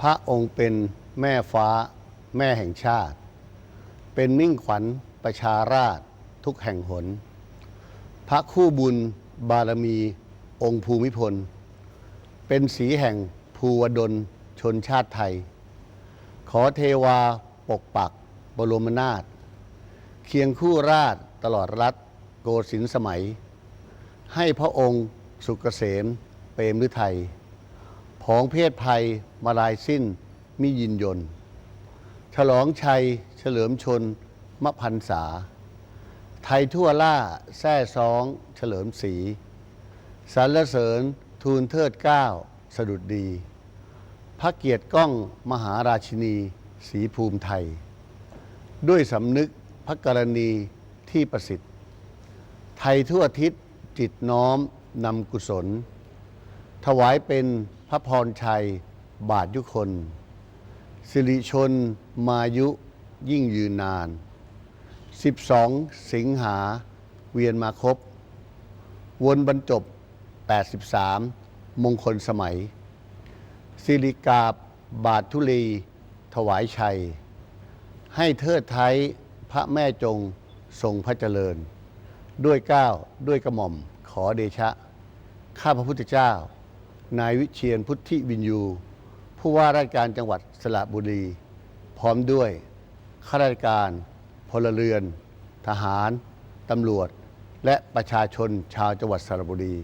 พระองค์เป็นแม่ฟ้า แม่แห่งชาติ เป็นมิ่งขวัญประชาราชทุกแห่งหน พระคู่บุญบารมีองค์ภูมิพล เป็นสีแห่งภูวดลชนชาติไทย ขอเทวาปกปักบรมนาถเคียงคู่ราชตลอดรัฐโกสินสมัย ให้พระองค์สุกเกษมเปรมฤทัย ผองเพศภัยมาลายสิ้นมิยินยน ฉลองชัย เฉลิมชนมะพันษา ไทยทั่วล่าแท่ซอง เฉลิมศรีสรรเสริญทูลเทิดเก้าสดุดดี พระเกียรติก้องมหาราชินีศรีภูมิไทย ด้วยสำนึกพระกรณีที่ประสิทธิ์ ไทยทั่วทิศจิตน้อมนำกุศล ถวายเป็น พระพรชัย บาทยุคน สิริชน มายุยิ่งยืนนาน 12 สิงหาเวียนมาครบ วนบรรจบ 83 มงคลสมัย สิริกาบบาททุลี ถวายชัย ให้เทิดไทยพระแม่จงทรงพระเจริญ ด้วยก้าวด้วยกระหม่อมขอเดชะ ข้าพระพุทธเจ้า นายวิเชียนพุทธิวินยู ผู้ว่าราชการจังหวัดสระบุรี พร้อมด้วยข้าราชการ พลเรือน ทหาร ตำรวจ และประชาชนชาวจังหวัดสระบุรี